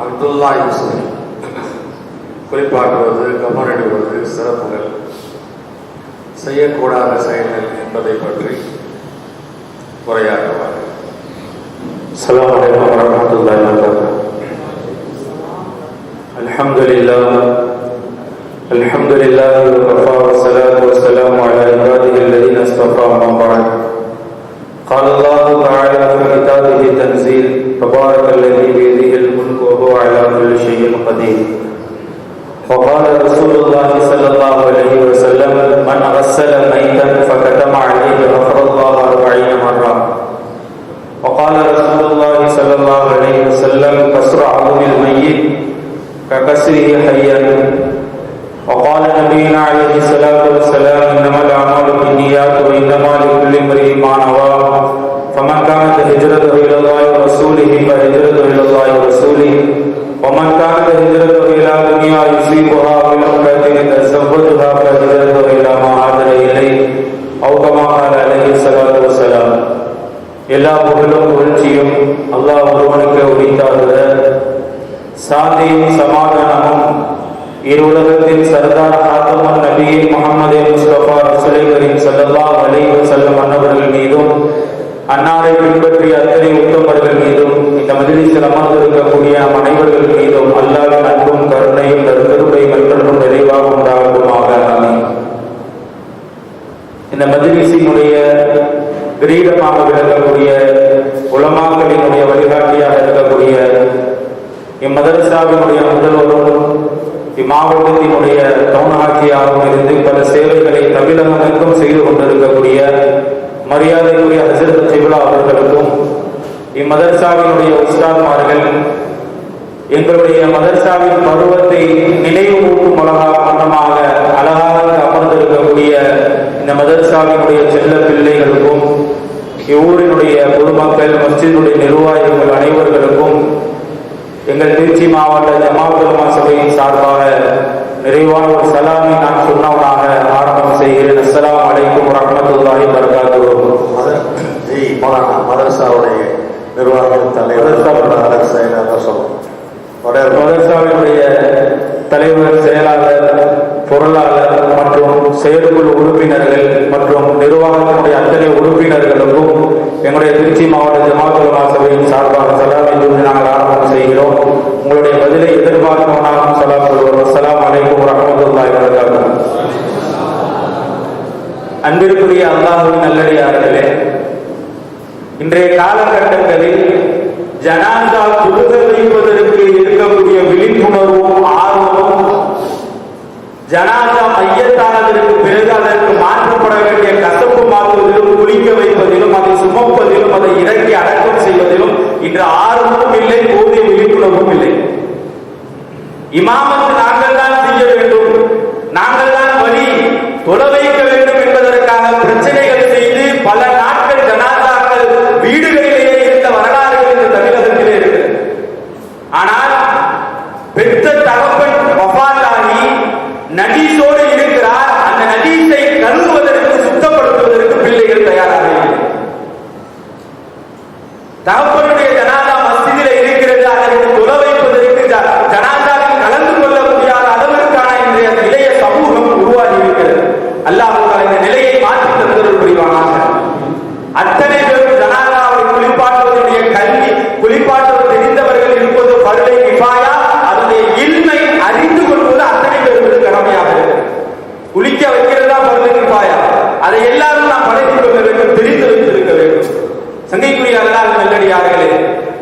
அப்துல்லா யூசுப் குறிப்பாக்குவது கவனிடுவது சிறப்புகள் செய்யக்கூடாத செயல்கள் என்பதை பற்றி உரையாற்றுவார் السلام عليكم ورحمة الله وبركاته الحمد لله الحمد لله وكفى والصلاة والسلام على عباده الذين اصطفى أما بعد قال الله تعالى في كتابه تنزيل تبارك الذي بيده الملك وهو على كل شيء قدير. وقال رسول الله صلى الله عليه وسلم من غسل ميتا فكتم عليه غفر الله أربعين مرة. وقال رسول الله صلى الله عليه وسلم كسر عظم الميت ككسره حيا وقال نبينا عليه الصلاة والسلام إنما الأعمال بالنيات وإنما لكل امرئ ما نوى. فمن كانت هجرته إلى الله ورسوله فهجرته إلى الله ورسوله ومن كانت هجرته إلى دنيا يصيبها من امرأة يتزوجها فهجرته إلى ما هاجر إليه أو كما قال عليه الصلاة والسلام எல்லா புகழும் புகழ்ச்சியும் அல்லாஹ் ஒருவனுக்கு உரித்தாகுக சாந்தியும் சமாதானமும் இரு உலகத்தின் சர்தார் ஹாத்தமன் நபியின் முகமது முஸ்தபா ரசூலை கரீம் ஸல்லல்லாஹு அலைஹி வஸல்லம் அன்னவர்கள் மீதும் அன்னாரை பின்பற்றிய அத்தனை உத்தமர்கள் மீதும் இந்த மஜ்லிஸில் அமர்ந்திருக்கக்கூடிய நம் அனைவர்கள் மீதும் அல்லாவின் அன்பும் கருணையும் கருப்பை மற்றொன்றும் நிறைவாக உண்டாகுமாக. இந்த மஜ்லிஸினுடைய கிரீடமாக விளங்கக்கூடிய உலமாக்களினுடைய வழிகாட்டியாக இருக்கக்கூடிய இம்மதரசாவினுடைய முதல்வரும் இம்மாவட்டத்தினுடைய கவுனாட்சியாகவும் இருந்து பல சேவைகளை தமிழகமெங்கும் செய்து கொண்டிருக்கக்கூடிய மரியாதைக்குரிய ஹசரத் சிவிலா அவர்களுக்கும் இம்மதர்சாவினுடைய உஸ்தாத்மார்கள் எங்களுடைய மதர்சாவின் பருவத்தை நினைவு ஊட்டும் அழகா வண்ணமாக அழகாக அமர்ந்திருக்கக்கூடிய இந்த மதர்சாவினுடைய செல்ல பிள்ளைகளுக்கும் இவ்வூரினுடைய பொதுமக்கள் மஸ்ஜிதுடைய நிர்வாகிகள் அனைவர்களுக்கும் எங்கள் திருச்சி மாவட்ட ஜமாத்துலமா சபையின் சார்பாக நிறைவான ஒரு சலாமை நான் சொன்னவனாக ஆரம்பம் செய்கிறேன். அஸ்லாம் அலைக்கும் வரஹ்மத்துல்லாஹி வபரகாத்துஹு. மத- ஜி மதரசாவுடைய pero la fortaleza, la.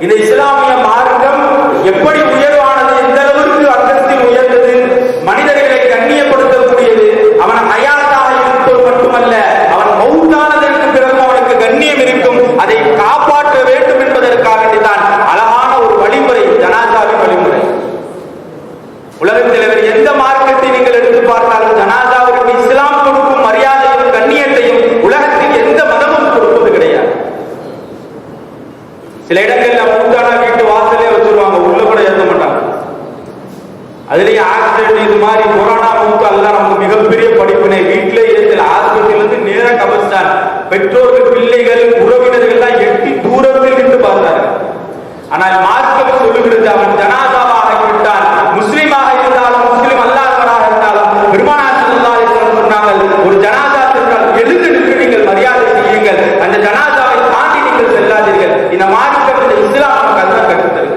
இந்த இஸ்லாமிய மார்க்கம் சொல்லுகிறது அவன் ஜனாதாவாக விட்டான் முஸ்லீமாக இருந்தாலும் முஸ்லீம் அல்லாதவராக இருந்தாலும் பெருமானார் செல்லாதவர்கள் ஒரு ஜனாதா சென்றால் எழுந்தெடுத்து நீங்கள் மரியாதை செய்யுங்கள். அந்த ஜனாதாவை தாண்டி நீங்கள் செல்லாதீர்கள். இந்த மார்க்கம் இந்த இஸ்லாம் கல்வி கற்றுத்தது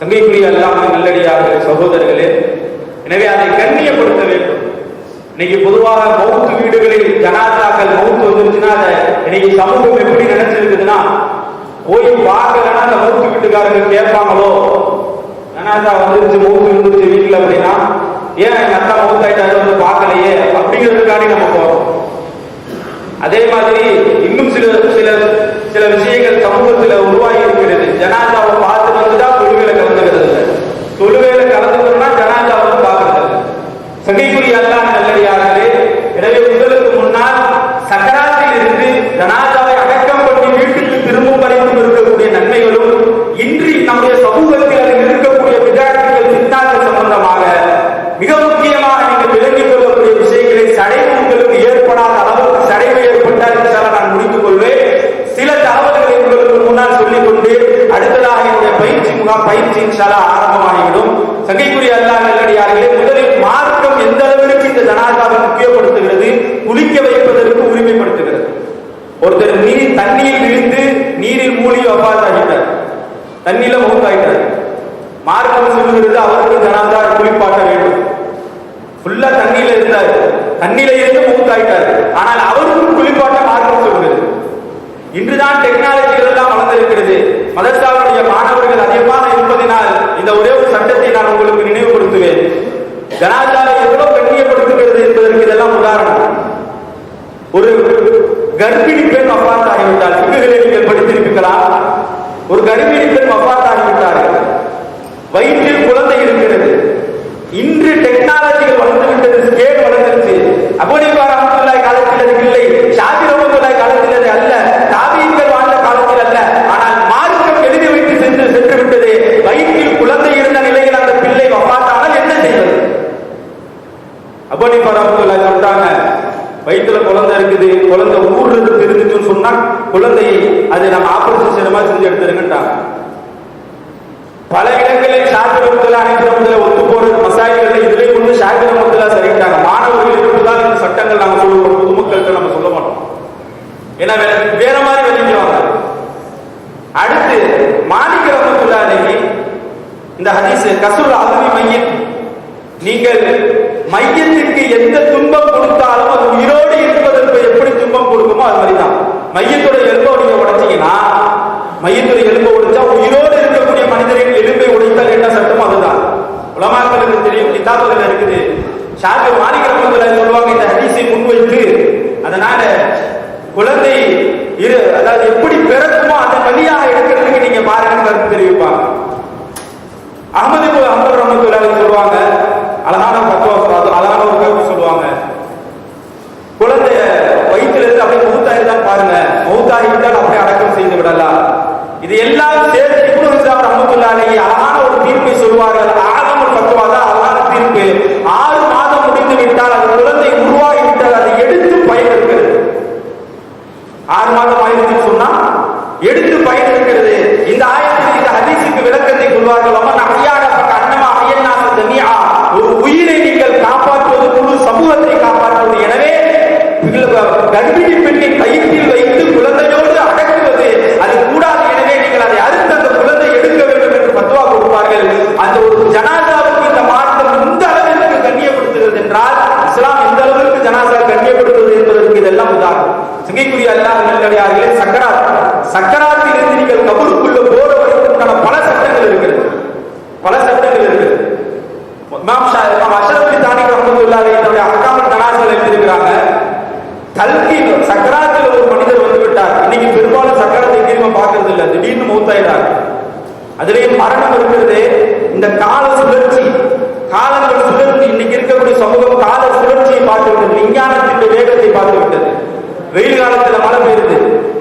சங்கைக்குரிய அல்லாம நல்லடியாக சகோதரர்களே எனவே அதை கண்ணியப்படுத்த வேண்டும். இன்னைக்கு பொதுவாக மௌத்து வீடுகளில் ஜனாதாக்கள் மௌத்து வந்துருச்சுன்னா அதை இன்னைக்கு சமூகம் எப்படி நினைச்சிருக்குதுன்னா போய் பார்க்க வீட்டுக்காரங்க கேட்பாங்களோ? ஜனாதா வந்துருச்சு மூத்து இருந்துச்சு வீட்டுல அப்படின்னா ஏன் எங்க அத்தா மூத்தாயிட்டாரு வந்து பார்க்கலையே? அப்படிங்கிறதுக்காண்டி நம்ம போறோம். அதே மாதிரி இன்னும் சில சில சில விஷயங்கள் சமூகத்தில் உருவாகி இருக்கிறது. ஜனாதா பார்த்து வந்துதான் தொழுகையில கலந்துக்கிறது இல்லை தொழுகையில கலந்துக்கணும்னா ஜனாதாவை வந்து பார்க்கறது இல்லை சகைக்குரிய அல்லாஹ் நல்லடியார்களே எனவே உங்களுக்கு முன்னால் சக்கராத்தில் இருந்து ஜனாதாவை அடக்கம் பண்ணி வீட்டுக்கு திரும்பும் வரைக்கும் இருக்கக்கூடிய நன்மைகளும் இன்றி நம்முடைய சமூகத்தில் அதில் இருக்கக்கூடிய விதார்த்தங்கள் சித்தாந்த சம்பந்தமாக மிக முக்கியமாக நீங்கள் விளங்கிக் கொள்ளக்கூடிய விஷயங்களை சடைவு உங்களுக்கு ஏற்படாத அளவுக்கு சடைவு ஏற்பட்டால் இன்ஷால்லா நான் முடித்துக் கொள்வேன் சில தகவல்களை உங்களுக்கு முன்னால் சொல்லிக் கொண்டு அடுத்ததாக என்னுடைய பயிற்சி முகாம் பயிற்சி இன்ஷால்லா ஆரம்பமாகிவிடும் சகைக்குரிய அல்லாஹ் நல்லடியார்களே முதலில் மார்க்கம் எந்த அளவிற்கு இந்த ஜனாதாவை முக்கியப்படுத்துகிறது குளிக்க வைப்பதற்கு உரிமைப்படுத்துகிறது ஒருத்தர் நீர் தண்ணியில் விழுந்து நீரில் மூழ்கி வபாத்தாகிட்டார் தண்ணியில மௌத்தாயிட்டார் மார்க்கம் சொல்லுகிறது அவருக்கு ஜனாதா குளிப்பாட்ட வேண்டும் ஃபுல்லா தண்ணியில இருந்தார் தண்ணியில இருந்து மௌத்தாயிட்டார் ஆனால் அவருக்கும் குளிப்பாட்ட மார்க்கம் சொல்லுகிறது இன்றுதான் டெக்னாலஜிகள் எல்லாம் வளர்ந்திருக்கிறது. மதரசாவுடைய மாணவர்கள் அதிகமாக இருப்பதினால் இந்த ஒரே ஒரு சட்டத்தை நான் உங்களுக்கு நினைவுபடுத்துவேன். ஜனாதாவை எவ்வளவு கண்ணியப்படுத்துகிறது என்பதற்கு இதெல்லாம் உதாரணம். ஒரு கர்ப்பிணி பெண் வஃபாத் ஆகிவிட்டார் விக்குகளை நீங்கள் படித்திருக்கலாம் ஒரு கர்ப்பிணி பெண் வஃபாத் ஆகிவிட்டார்கள் வயிற்றில் குழந்தை இருக்கிறது. இன்று டெக்னாலஜிகள் வளர்ந்துவிட்டது ஸ்கேல் வளர்ந்துருச்சு அபுனிபா ரஹமத்துல்லாஹி காலத்தில் அது இல்லை ஷாபி ரஹமத்துல்லாஹி காலத்தில் அது அல்ல தாபீன்கள் வாழ்ந்த காலத்தில் அல்ல ஆனால் மார்க்கம் எழுதி வைத்து சென்று சென்று விட்டது வயிற்றில் குழந்தை இருந்த நிலையில் அந்த பிள்ளை வஃபாத்தானால் என்ன செய்வது அபுனிபா ரஹமத்துல்லாஹி சொல்றாங்க வயிற்றுல குழந்தை இருக்குது குழந்தை ஊர்றது தெரிஞ்சுச்சுன்னு சொன்னா குழந்தையை அதை நம்ம ஆபரேஷன் செய்யற மாதிரி செஞ்சு எடுத்துருங்கட்டாங்க பல இடங்களில் சாத்திரத்தில் அனைத்து ஒத்து போற மசாயிகளை இதிலே கொண்டு சாத்திரமத்தில் சரிட்டாங்க மாணவர்கள் இருப்பதால் இந்த சட்டங்கள் நாங்கள் சொல்லுவோம் பொதுமக்களுக்கு நம்ம சொல்ல மாட்டோம். ஏன்னா வேற மாதிரி வெளிக்குவாங்க அடுத்து மாணிக்க ரமத்துல்லாஹி இந்த ஹதீஸ் கசூர் அலுமி மையத் நீங்கள் மையத்துக்கு எந்த துன்பம் கொடுத்தாலும் அது உயிரோடு இருப்பதற்கு எப்படி துன்பம் கொடுக்குமோ அது மாதிரிதான். மையத்தோட எலும்பை நீங்க உடைச்சீங்கன்னா மையத்தோட எலும்பை உடைச்சா உயிரோடு இருக்கக்கூடிய மனிதரின் எலும்பை உடைத்தால் என்ன சட்டம்? அதுதான். உலமாக்களுக்கு தெரியும் கிதாபுகள் இருக்குது. ஷாஜி மாணிக்கிறவங்களை சொல்லுவாங்க இந்த ஹரிசை முன்வைத்து அதனால குழந்தை இரு அதாவது எப்படி பிறக்குமோ அந்த வழியாக எடுக்கிறதுக்கு நீங்க பாருங்க கருத்து தெரிவிப்பாங்க. அகமது அஹமது ரமத்துல சொல்லுவாங்க அழகான பத்துவா அது அழகான ஒரு கருத்து சொல்லுவாங்க குழந்தைய வயிற்றுல இருந்து அப்படியே மௌத்தாயிருந்தான் பாருங்க மௌத்தாகிவிட்டால் அப்படியே அடக்கம் செய்து விடலாம் இது எல்லாம் சேர்த்து இப்னு ஹிசாம் ரஹமத்துல்லாஹி அழகான ஒரு தீர்ப்பை சொல்வார்கள் ஆகம பத்துவா தான் அழகான தீர்ப்பு ஆறு மாதம் முடிந்து விட்டால் அந்த குழந்தை உருவாகி விட்டால் அதை எடுத்து பயன்படுகிறது ஆறு மாதம் ஆயிடுச்சுன்னு சொன்னா எடுத்து பயன் இருக்கிறது இந்த ஆயத்தில் இந்த ஹதீஸுக்கு விளக்கத்தை கொள்வார்கள் அம்மன் அகையாடப்பட்ட அன்னமா அயன்னாச தனியா ஒரு உயிரை நீங்கள் காப்பாற்றுவது முழு சமூகத்தை காப்பாற்றுவது எனவே கர்ப்பிணி பெண்ணை வயிற்றில் வைத்து குழந்தையோடு அடக்குவது அது கூடாது எனவே நீங்கள் அதை அறுத்து அந்த குழந்தை எடுக்க வேண்டும் என்று பத்துவா கொடுப்பார்கள் அந்த ஒரு ஜனாதாவுக்கு இந்த மாற்றம் இந்த அளவிற்கு கண்ணியப்படுத்துகிறது என்றால் இஸ்லாம் எந்த அளவிற்கு ஜனாசா கண்ணியப்படுத்துவது என்பதற்கு இதெல்லாம் உதாரணம் சிங்கைக்குரிய அல்லாஹ் நல்லடியார்களே சக்கராத் சக்கராத்தில் இருந்து நீங்கள் கபூருக்குள்ள போற வரைக்கும் பல சட்டங்கள் இருக்கிறது. பல சட்டங்கள் இருக்கிறது. இமாம் ஷா இமாம் அஷ்ரஃப் தானி ரஹ்மத்துல்லாஹி தன்னுடைய அஹ்காமுல் ஜனாசால எழுதியிருக்கிறாங்க கல்கி சக்கராத்தில் ஒரு மனிதர் வந்து விட்டார். இன்னைக்கு பெரும்பாலும் சக்கரத்தை எங்கேயுமே பார்க்கறது இல்ல. திடீர்னு மூத்தாயிட்டார். அதிலேயும் மரணம் இருக்கிறது. இந்த கால சுழற்சி காலங்கள் சுழற்சி இன்னைக்கு இருக்கக்கூடிய சமூகம் கால சுழற்சியை பார்த்து விட்டது விஞ்ஞானத்தின் வேகத்தை பார்த்து விட்டது வெயில் காலத்துல மழை பெய்யுது.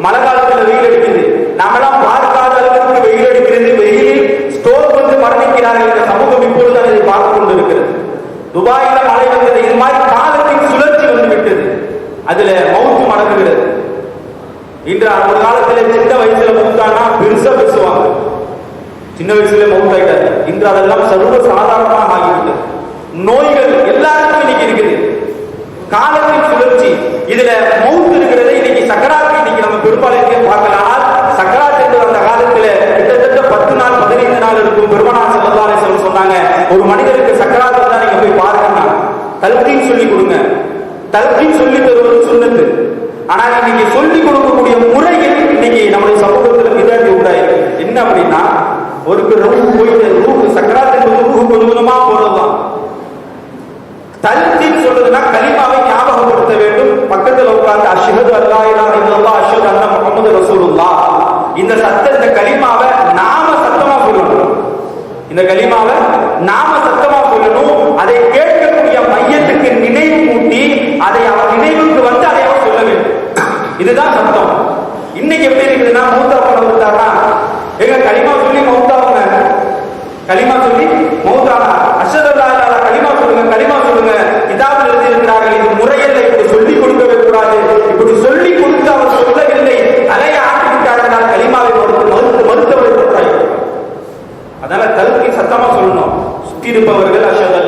மழை காலத்துல வெயில் அடிக்குது. நாமெல்லாம் பார்க்காத அளவுக்கு வெயில் அடிக்கிறது வெயிலில் ஸ்டோர் வந்து மரணிக்கிறார்கள் இந்த சமூகம் இப்பொழுது அதை பார்த்து கொண்டிருக்கிறது. துபாயில மழை வந்தது. இது மாதிரி காலத்தின் சுழற்சி வந்து விட்டது அதுல மவுத்து மடங்குகிறது. இன்று ஒரு காலத்துல சின்ன வயசுல மூத்தானா பெருசா பேசுவாங்க. சின்ன வயசுல மவுத் ஆயிட்டாரு இன்று அதெல்லாம் சர்வ சாதாரணமாக ஆகிவிட்டது. நோய்கள் எல்லாருக்கும் இன்னைக்கு இருக்குது. காலத்தின் சுழற்சி. இதுல மவுத் இருக்கிறது இன்னைக்கு சக்கராத்து இன்னைக்கு நம்ம பெரும்பாலும் பார்க்கலாம் ஆனால் சக்கராத் என்று அந்த காலத்துல கிட்டத்தட்ட பத்து நாள் பதினைந்து நாள் இருக்கும் பெருமனாச ஒரு மனிதருக்கு சக்கராத்து தான் நீங்க போய் பாருங்கன்னா தல்கீன் சொல்லி கொடுங்க. தல்கீன் சொல்லி தருவது சுண்ணத்து. ஆனா இன்னைக்கு சொல்லி கொடுக்கக்கூடிய முறைகள் இன்னைக்கு நம்முடைய சமூகத்துல விதாட்டி உண்டாயிருக்கு. என்ன அப்படின்னா ஒரு ரூ போயிட்டு ரூ சக்கராத்து ரூ கொஞ்சம் கொஞ்சமா போறதுதான். தல்கீன் சொல்றதுன்னா கலிமாவை ஞாபகப்படுத்த வேண்டும். பக்கத்துல உட்கார்ந்து அஷ்ஹது அல்லா இலாஹ இல்லல்லாஹ் அஷ்ஹது அன்ன முஹம்மது ரசூலுல்லாஹ். இந்த சத்த இந்த கலிமாவை நான் இந்த கலிமாவை நாம சத்தமா சொல்லணும். அதை கேட்கக்கூடிய மையத்துக்கு நினைவு கூட்டி அதை அவன் நினைவுக்கு வந்து அதை அவன் சொல்ல வேண்டும் இதுதான் சத்தம். இன்னைக்கு எப்படி இருக்குதுன்னா மூத்த படம் விட்டாருன்னா எங்க களிமா சொல்லி மௌத்தாவுங்க களிமா சொல்லி மௌத்தானா அஷதல்லா இல்லாத களிமா சொல்லுங்க களிமா சொல்லுங்க கிதாபில் எழுதியிருக்கிறார்கள் இது முறையல்ல இப்படி சொல்லி கொடுக்கவே கூடாது இப்படி சொல்லி கொடுத்து அவர் சொல்லவில்லை தலையை ஆட்டி விட்டார்கள் களிமாவை மறுத்து மறுத்து மறுத்தவரை கூடாது அதனால தல்கி சத்தமா சொல்லணும் சுத்தி இருப்பவர்கள் அஷத்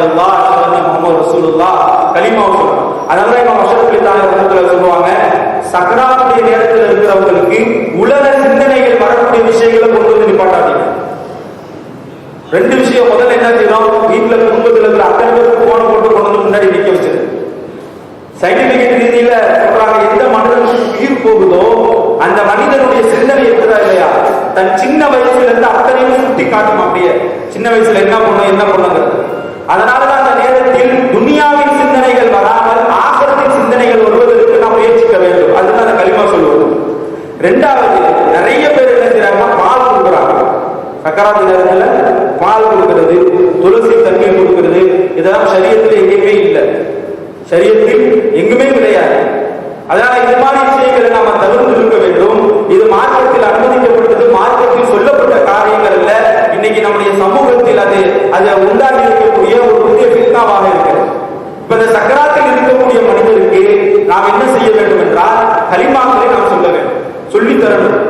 அல்லா இல்லாஹ இல்லல்லாஹ் அஷத் அன்ன முஹம்மது ரசூலுல்லாஹ் கலிமாவை சொல்லணும் அதனால தான் இமாம் அஷ்ரஃப் அலி சொல்லுவாங்க சக்கராத்துடைய நேரத்தில் இருக்கிறவங்களுக்கு உலக சிந்தனைகள் வரக்கூடிய விஷயங்களை கொண்டு வந்து நிப்பாட்டாதீங்க. ரெண்டு விஷயம் முதல்ல என்ன செய்யணும்? வீட்டுல குடும்பத்துல இருக்கிற அத்தனை பேருக்கு போன போட்டு கொண்டு வந்து முன்னாடி நிக்க வச்சது சயின்டிபிக் ரீதியில சொல்றாங்க எந்த மனிதனுக்கு உயிர் போகுதோ அந்த மனிதனுடைய சிந்தனை இருக்குதா இல்லையா? தன் சின்ன வயசுல இருந்து அத்தனையும் சுட்டி காட்டும் அப்படியே. சின்ன வயசுல என்ன பண்ணும் என்ன பண்ணுங்கிறது அதனாலதான் அந்த நேரத்தில் துனியாவின் சிந்தனைகள் வராமல் ஆகத்தின் சிந்தனைகள் வருவதற்கு நாம் முயற்சிக்க வேண்டும். அதுதான் அந்த களிமா சொல்வது. ரெண்டாவது நிறைய பேர் என்ன செய்யறாங்கன்னா பால் கொடுக்குறாங்க. சக்கராத்தி நேரத்துல பால் கொடுக்கிறது துளசி தண்ணீர் கொடுக்கிறது. இதெல்லாம் சரீரத்தில் எங்கேயுமே இல்லை. சரீரத்தில் எங்குமே கிடையாது. அதனால இது மாதிரி விஷயங்களை நாம தவிர்த்து இருக்க வேண்டும். இது மாற்ற തരണം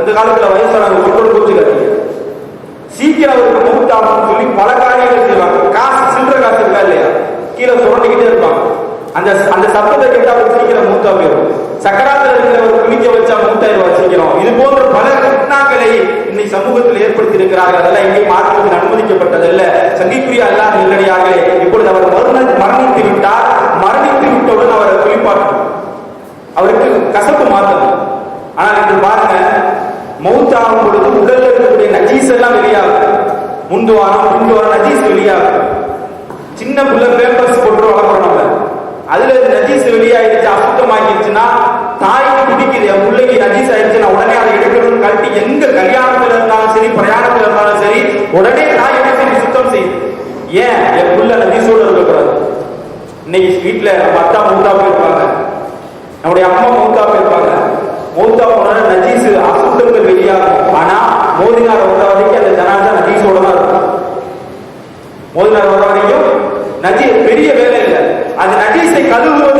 இந்த காலத்துல வயசானவங்க சொல்றது பூச்சிக்காதீங்க சீக்கிரம் அவருக்கு மூட்டாமன்னு சொல்லி பல காரியங்கள் செய்வாங்க. காசு சில்லற காசு இருக்கா இல்லையா? கீழே சுரண்டிக்கிட்டே இருப்பாங்க. அந்த அந்த சத்தத்தை கேட்டு அவர் சீக்கிரம் மூத்தா போயிடும். சக்கராத்துல இருக்கிறவர் குளிக்க வச்சா மூத்தாயிரம் சீக்கிரம். இது போன்ற பல கட்னாக்களை இன்னைக்கு சமூகத்தில் ஏற்படுத்தி இருக்கிறார்கள் அதெல்லாம் எங்கேயும் மாற்றத்தில் அனுமதிக்கப்பட்டதல்ல. சங்கிக்குரிய அல்லாத இல்லடியார்களே இப்பொழுது அவர் மரண மரணித்து விட்டார். மரணித்து விட்டவுடன் அவரை குளிப்பாட்டும். அவருக்கு கசப்பு மாத்தணும். ஆனால் இன்று பாருங்க மௌத்தாகும் பொழுது உடல்ல இருக்கக்கூடிய நஜீஸ் எல்லாம் வெளியாகும். முந்து வாரம் பிந்து வாரம் நஜீஸ் வெளியாகும். சின்ன புள்ள பேப்பர்ஸ் போட்டு வளர்க்குறோம் நம்ம. அதுல நஜீஸ் வெளியாயிருச்சு அசுத்தமாக்கிருச்சுன்னா தாய்க்கு பிடிக்குது என் பிள்ளைக்கு நஜீஸ் ஆயிடுச்சுன்னா உடனே அதை எடுக்கணும்னு கழட்டி எங்க கல்யாணத்துல இருந்தாலும் சரி பிரயாணத்துல இருந்தாலும் சரி உடனே தாய் என்ன சுத்தம் செய்யுது. ஏன்? என் புள்ள நஜீஸோட இருக்கக்கூடாது. இன்னைக்கு வீட்டுல பத்தா அத்தா மூத்தா போயிருப்பாங்க. நம்முடைய அம்மா மௌத்தா போயிருப்பாங்க. மோதினார் வர வரைக்கும் அந்த ஜனாதா நஜீஸோட தான் இருக்கும் மோதினார் வர வரைக்கும் நஜீ பெரிய வேலை இல்லை. அந்த நஜீஸை கழுவுவது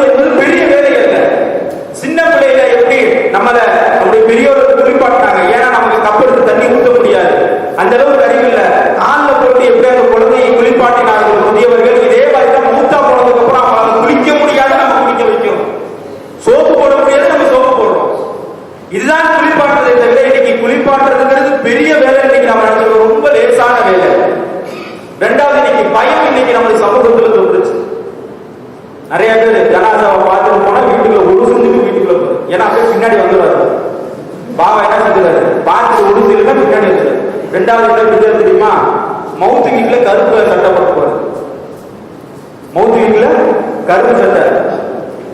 ஜனாசாவை பார்த்துட்டு போனா வீட்டுக்குள்ள ஒரு செஞ்சுட்டு வீட்டுக்குள்ள போகுது ஏன்னா போய் பின்னாடி வந்துடுவாரு. பாபா என்ன செஞ்சுறாரு பார்த்துட்டு ஒரு செஞ்சுனா பின்னாடி வந்துடுறாரு ரெண்டாவது இடம் விஜயம் தெரியுமா? மவுத்து கீழே கருப்பு சட்டை போட்டு போறது மவுத்து கீழே கருப்பு சட்டை.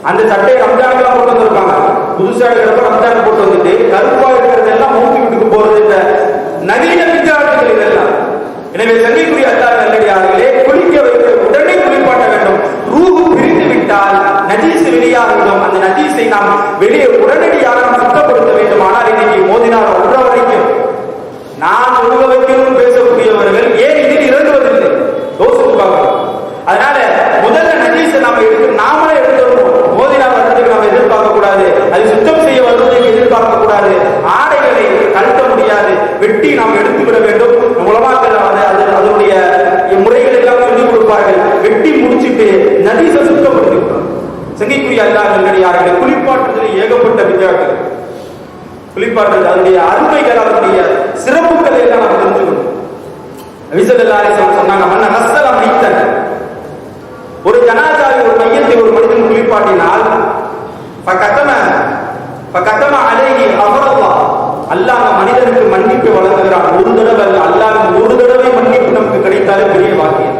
அந்த சட்டையை ரம்ஜானுக்கெல்லாம் போட்டு வந்திருப்பாங்க புதுசா எடுக்கிறப்ப ரம்ஜான் போட்டு வந்துட்டு கருப்பா இருக்கிறது எல்லாம் மவுத்து வீட்டுக்கு போறது இந்த நவீன வித்தியாசங்கள் இதெல்லாம். எனவே சங்கைக்குரிய அல்லா நல்லடியார்களே குளிக்க வைக்க உடனே குளிப்பாட்ட வேண்டும். ரூபு பிரிந்து விட்டால் நஜீஸ் வெளியாகிடும் அந்த நஜீஸை நாம் வெளியே உடனடியாக நாம் சுத்தப்படுத்த வேண்டும். ஆனால் இன்னைக்கு மோதினார் உள்ள வரைக்கும் நான் உருக வைக்கணும் பேசக்கூடியவர்கள் ஏன் இதில் இறங்குவதில்லை? யோசித்து பார்க்கணும் அதனால முதல்ல நஜீஸை நாம எடுத்து நாமளே எடுத்துருவோம் மோதினா வர்றதுக்கு நாம் எதிர்பார்க்க கூடாது அது சுத்தம் செய்ய வருவதற்கு எதிர்பார்க்க கூடாது ஆடைகளை தடுக்க முடியாது. வெட்டி நாம் இருக்கிறார்கள் அல்லாஹ் நல்லடியார்களே குளிப்பாட்டுதல் ஏகப்பட்ட வித்தியாசம் குளிப்பாட்டுதல் அதனுடைய அருமைகள் அதனுடைய சிறப்புகளை எல்லாம் நாம் தெரிஞ்சுக்கணும் விசல்லாரை சொன்னாங்க மன்ன நஸ்தல மைத்தன். ஒரு ஜனாதாவை ஒரு மையத்தை ஒரு மனிதன் குளிப்பாட்டினால் பக்கத்தம பக்கத்தம அழகி அமரல்லா அல்லாஹ் மனிதனுக்கு மன்னிப்பு வழங்குகிறான் ஒரு தடவை அல்ல அல்லாஹ் ஒரு தடவை மன்னிப்பு நமக்கு கிடைத்தாலே பெரிய வாக்கியம்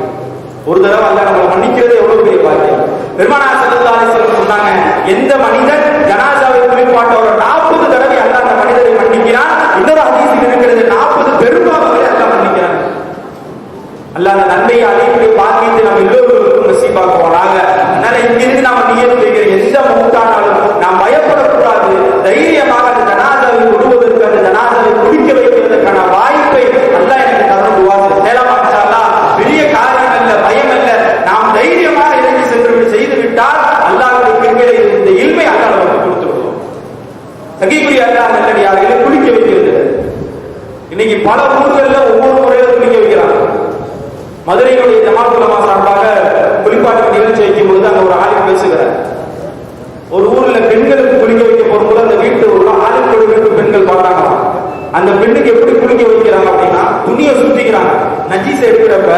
ஒரு தடவை அல்லாஹ் நம்மளை மன்னிக்கிறது எவ்வளவு பெரிய பாக்கியம் பெருமானா சல்லல்லாஹு அலைஹி வஸல்லம் சொன்னாங்க எந்த மனிதன் ஜனாசாவை குறிப்பாட்ட ஒரு நாற்பது தடவை அல்ல அந்த மனிதரை மன்னிக்கிறான்? இன்னொரு அதிசயம் இருக்கிறது நாற்பது பெரும்பாவங்களை அல்ல மன்னிக்கிறான். அல்ல அந்த நன்மையை அழிவுடைய பாக்கியத்தை நம்ம எல்லோருக்கும் நசீபாக்குவானாக அதனால இங்கிருந்து நாம நியத்து வைக்கிற எந்த மௌத்தானாலும் நாம் பயப்படக்கூடாது தைரியமாக அந்த ஜனாதாவை விடுவதற்கு அந்த ஜனாதாவை குடிக்க வைக்கிறதுக்கான வாய்ப்பை அல்லாஹ் எனக்கு தரணுவாங்க நேலமாச்சா பெரிய காரியம் அல்ல பயம் அல்ல நாம் தைரியமாக இறங்கி சென்று செய்து விட்டால் அல்லாஹ்வுடைய பெண்களை இந்த இல்மை அல்லாஹ் நமக்கு கொடுத்து விடுவோம் சகிக்குரிய அல்லாஹ் நல்லடியார்களை குளிக்க வைக்கிறது இன்னைக்கு பல ஊர்கள்ல ஒவ்வொரு முறையில குளிக்க வைக்கிறாங்க மதுரையினுடைய ஜமாத்துலமா சார்பாக குளிப்பாட்டு நிகழ்ச்சி வைக்கும் பொழுது அங்க ஒரு ஆளுக்கு பேசுகிறார் ஒரு ஊர்ல பெண்களுக்கு குளிக்க வைக்க போகும்போது அந்த வீட்டு உள்ள ஆளுக்கு வீட்டு பெண்கள் பார்த்தாங்க அந்த பெண்ணுக்கு எப்படி குளிக்க வைக்கிறாங்க அப்படின்னா துணியை சுத்திக்கிறாங்க நஜீஸ் எடுக்கிறப்ப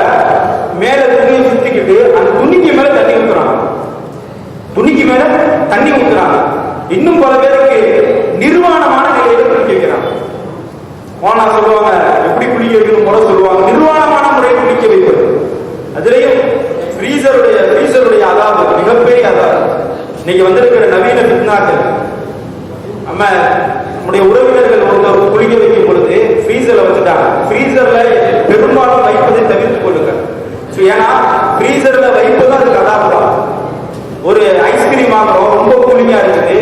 மேல துணியை சுத்திக்கிட்டு அந்த துணிக்கு மேல தண்ணி ஊத்துறாங்க துணிக்கு தண்ணி ஊத்துறாங்க. இன்னும் பல பேருக்கு நிர்வாணமான நிலையில குளிக்க வைக்கிறாங்க. போனா சொல்லுவாங்க எப்படி குளிக்க வைக்கணும் முறை சொல்லுவாங்க. நிர்வாணமான முறையில் குளிக்க வைப்பது. அதுலயும் ஃப்ரீசருடைய ஃப்ரீசருடைய அதாவது மிகப்பெரிய அதாவது இன்னைக்கு வந்திருக்கிற நவீன பித்னாக்கள் நம்ம நம்முடைய உறவினர்கள் ஒருத்தர் குளிக்க வைக்கும் பொழுது ஃப்ரீசர்ல வச்சுட்டாங்க. ஃப்ரீசர்ல பெரும்பாலும் வைப்பதை தவிர்த்து கொள்ளுங்க ஏன்னா ஃப்ரீசர்ல வைப்பது அதுக்கு அதாவது ஒரு ஐஸ்கிரீம் வாங்குறோம் ரொம்ப கூலிங்கா இருக்குது.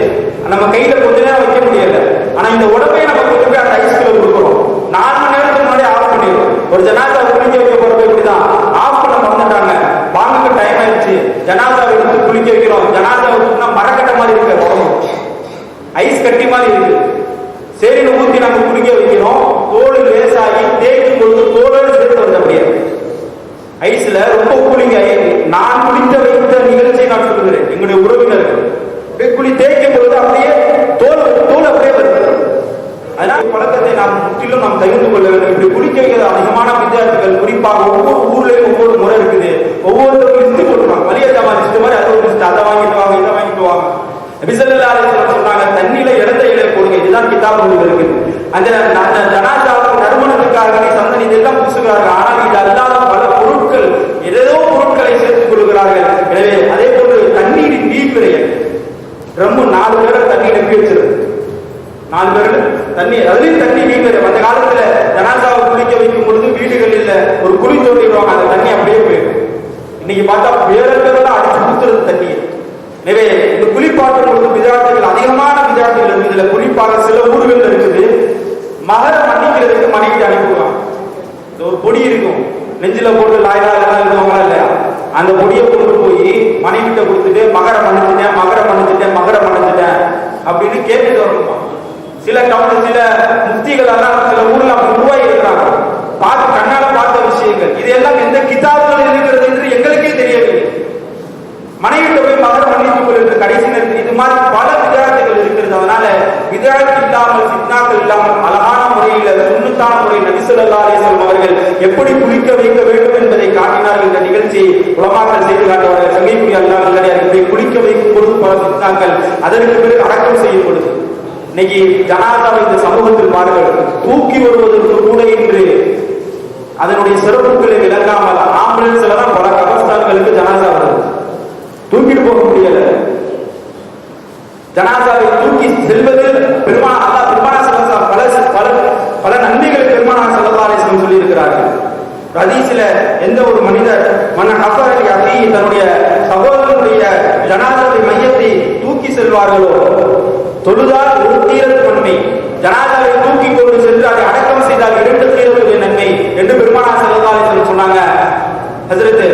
நம்ம கையில கொஞ்ச நேரம் வைக்க முடியல. ஆனா இந்த உடம்பை நம்ம கொண்டு போய் அந்த ஐஸ்கிரீம் கொடுக்குறோம் நாலு மணி நேரத்துக்கு முன்னாடி ஆஃப் பண்ணிடுவோம் ஒரு ஜனாதா குளிக்க வைக்க போறது இப்படிதான் ஆஃப் பண்ண மறந்துட்டாங்க. வாங்குக்கு டைம் ஆயிடுச்சு. ஜனாதாவை எடுத்து குளிக்க வைக்கிறோம். ஜனாதாவை ஊத்துனா மரக்கட்ட மாதிரி இருக்கு. உடம்பு ஐஸ் கட்டி மாதிரி இருக்கு. சரின்னு ஊத்தி நம்ம குளிக்க வைக்கிறோம். தோல் லேசாகி தேய்த்து கொண்டு தோலோடு சேர்த்து வந்து அப்படியே ஐஸ்ல ரொம்ப கூலிங் ஆகி நான் குளித்த வைத்த நிகழ்ச்சியை நான் எங்களுடைய உறவினர்கள் அப்படியே தேய்க்கும் பொழுது அப்படியே தோல் தோல் அப்படியே வருகிறது. அதனால பழக்கத்தை நாம் முற்றிலும் நாம் தகுந்து கொள்ள வேண்டும். இப்படி குளிக்க வைக்கிற அதிகமான வித்தியாசங்கள். குறிப்பாக ஒவ்வொரு ஊர்லயும் ஒவ்வொரு முறை இருக்குது. ஒவ்வொருத்தரும் லிஸ்ட் போட்டுருவாங்க. வலிய ஜாமா லிஸ்ட் மாதிரி அது ஒரு லிஸ்ட். அதை வாங்கிட்டு வாங்க இதை வாங்கிட்டு வாங்க. நபிசல்லா சொன்னாங்க தண்ணியில இடத்த இடையே போடுங்க. இதுதான் கிதாப் நூல் இருக்குது. அந்த அந்த நறுமணத்துக்காகவே சந்தனி இதெல்லாம் பூசுகிறார்கள். ஆனால் இது அல்லா பல பொருட்கள் ஏதேதோ பொருட்களை சேர்த்துக் கொள்கிறார்கள் எனவே அதே போன்று தண்ணீரின் ரொம்ப நாலு பேரை தண்ணி நம்பி வச்சிருக்கு. நாலு பேர் தண்ணி அதுலயும் தண்ணி வீட்டு அந்த காலத்துல ஜனாசாவை குளிக்க வைக்கும் பொழுது வீடுகளில் ஒரு குழி தோண்டிடுவாங்க அந்த தண்ணி அப்படியே போயிடும். இன்னைக்கு பார்த்தா பேரர்களெல்லாம் அடிச்சு கொடுத்துருது தண்ணி. எனவே இந்த குளிப்பாட்டும் பொழுது விளையாட்டுகள் அதிகமான விஜயார்த்திகள் இருக்கு. இதுல குறிப்பாக சில ஊர்கள் இருக்குது. மகர மன்னிக்கிறதுக்கு மனைவிட்டு அனுப்புவாங்க இந்த ஒரு பொடி இருக்கும். நெஞ்சில போட்டு லாயலா எல்லாம் இல்லையா அந்த பொடியை கொண்டு போய் மனைவிட்ட கொடுத்துட்டு மகர மன்னிச்சிட்டேன் மகர மன்னிச்சிட்டேன் மகர மன்னிச்சிட்டேன் அப்படின்னு கேட்டுட்டு வரணுமா சில டவுன் சில முக்திகளெல்லாம் சில ஊர்ல அப்படி உருவாகி இருக்கிறாங்க பார்த்து கண்ணால பார்த்த விஷயங்கள். இதெல்லாம் எந்த கிதாபுகள் இருக்கிறது என்று எங்களுக்கே தெரியவில்லை. மனைவிட்ட போய் மகர மன்னித்துக் கொள்கிற கடைசி நேரத்தில் இது மாதிரி பல விளையாட்டுகள் இருக்கிறது. அதனால விளையாட்டு இல்லாமல் சித்தாக்கள் இல்லாமல் அழகான வாழ்க்கையில சுண்ணத்தான முறை நபிசல்லா அவர்கள் எப்படி குளிக்க வைக்க வேண்டும் என்பதை காட்டினார் இந்த நிகழ்ச்சியை உலமாக்கள் செய்து காட்டுவார்கள். சங்கைக்குரிய அல்லா நல்லடியார் இப்படி குளிக்க வைக்கும் பொழுது பல சித்தாங்கள் அதற்கு பிறகு அடக்கம் செய்யும் பொழுது இன்னைக்கு ஜனாதாவை இந்த சமூகத்தில் பாருங்கள் தூக்கி வருவதற்கு கூட என்று அதனுடைய சிறப்புகளை விளங்காமல் ஆம்புலன்ஸ்ல தான் பல கபஸ்தான்களுக்கு ஜனாதா வருது தூக்கிட்டு போக முடியல. ஜனாதாவை தூக்கி செல்வது பெருமான அல்லா பல நன்மைகளை பெருமானார் சல்லல்லாசன் சொல்லி இருக்கிறார்கள் ரதீசில எந்த ஒரு மனிதர் மன்ன ஹசரலி அபி தன்னுடைய சகோதரனுடைய ஜனாதாவுடைய மையத்தை தூக்கி செல்வார்களோ? தொழுதால் ஒரு தீரத்து நன்மை. ஜனாதாவை தூக்கி கொண்டு சென்று அதை அடக்கம் செய்தால் இரண்டு தீரத்துடைய நன்மை என்று பெருமானார் சல்லல்லாசன் சொன்னாங்க. ஹசரத்து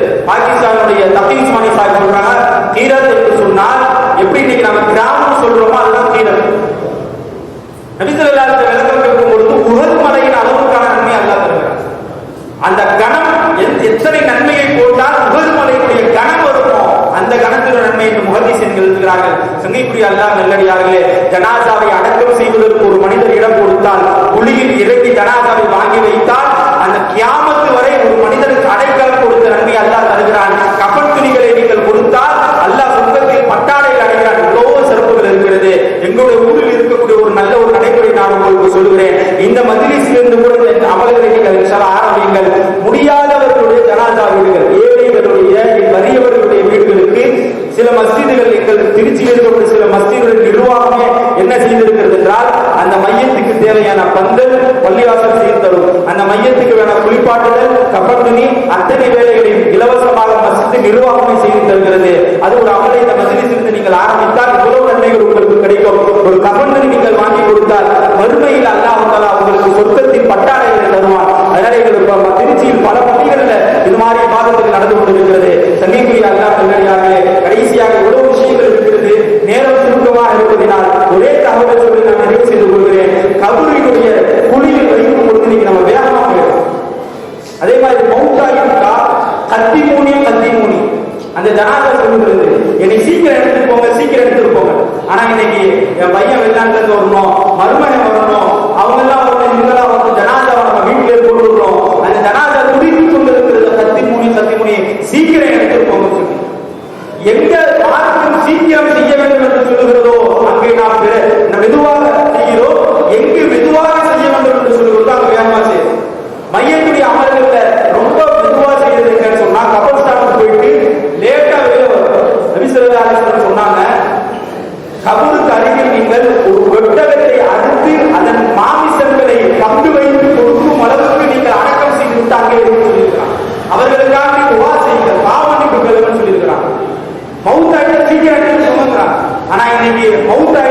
எங்க பார்த்து சீக்கிரம் செய்ய வேண்டும் என்று சொல்லுகிறதோ அங்கே நாம் மெதுவாக Mouta